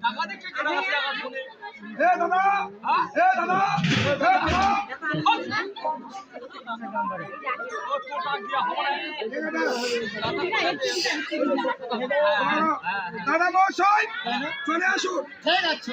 টাকা টাকা টাকা হবে এ দাদা এ দাদা এ দাদা। চলে আসুন। ঠিক আছে।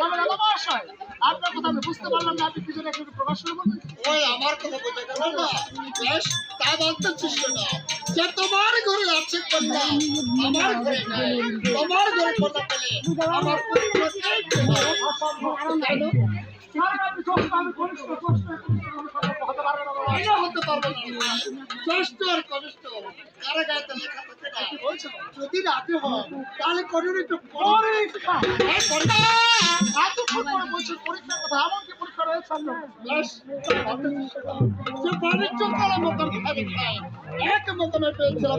দাদা মহাশয় আপনার কথা আমি বুঝতে পারলাম না আপনি জন্য একটু প্রকাশ শুরু করবেন ওই আমার কথা বোঝা গেল না। বেশ তা বলতেছিস না। যে তোমার ঘরে আছে কন্যা আমার ঘরে নাই। তোমার ঘরে কন্যা পেলে আমার পুত্র এই তোমার। কারণ আপনি কষ্ট আমি কনিষ্ঠ কষ্ট হতে পারবে না হতে পারবে না। জ্যেষ্ঠ আর কনিষ্ঠ। কারা গায়ে লেখা যদি রাতে হয়, তাহলে করির একটু পরে পরীক্ষা। পরে বলছেন পরীক্ষার কথা। আমার কি পরীক্ষা রয়েছে? করা মতন এক মতনে পেয়েছিলাম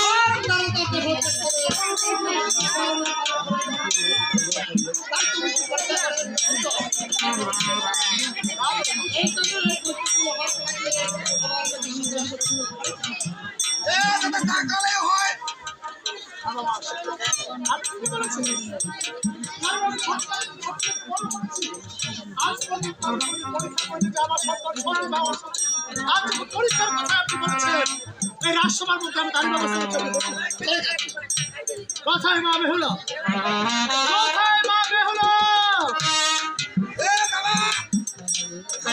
পরীক্ষার কথা আপনি বলেছেন, এই রাজসভার। কথায় মা বেহুলা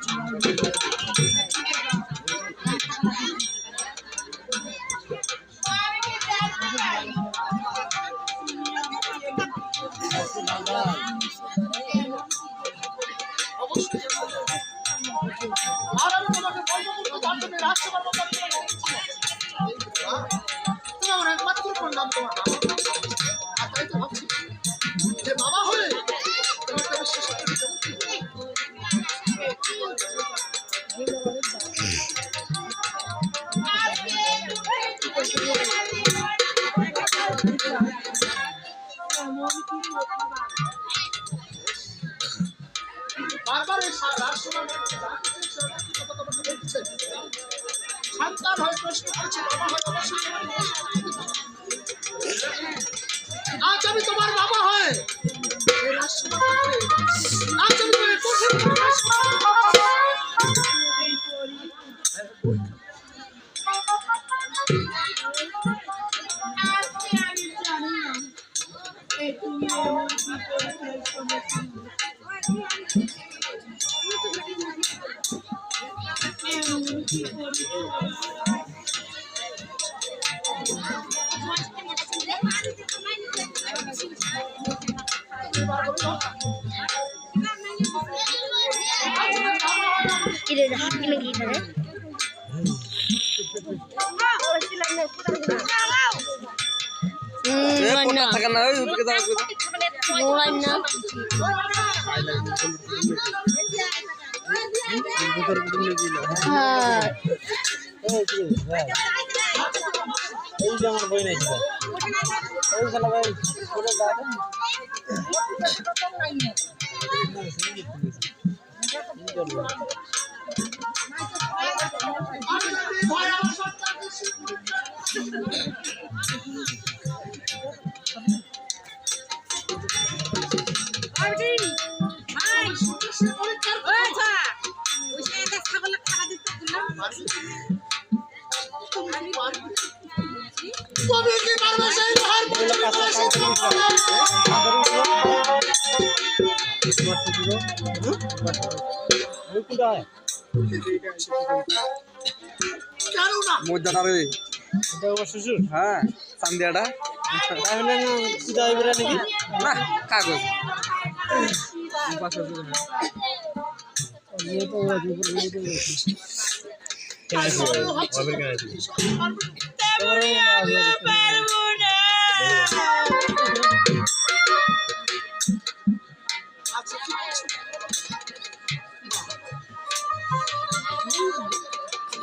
C'est? সন্তান হয়ে প্রশ্ন করেছে বাবা হয় অবশ্যই করে ফেলছো এমন কি করে কিরে কিনে কি করে থাকেন না? হ্যাঁ। এই যে আমার বই নাই ওই শালা ভাই তুমি কি পারবে সেই লোহার মজাটা রে। শ্বশুর? হ্যাঁ চান্দিয়াটা। তাহলে সুদা ইবরা নাকি? না কাগজ।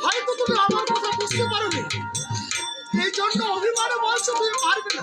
হয়তো তুমি আমার কথা বুঝতে পারোনি এই জন্য অভিমানে বলছো তুমি পারবে না।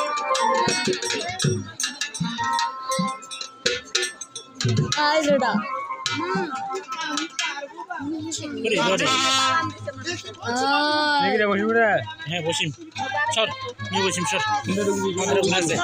বড়া হ্যাঁ বসিম সর বসিম সর। আমাদের আছে।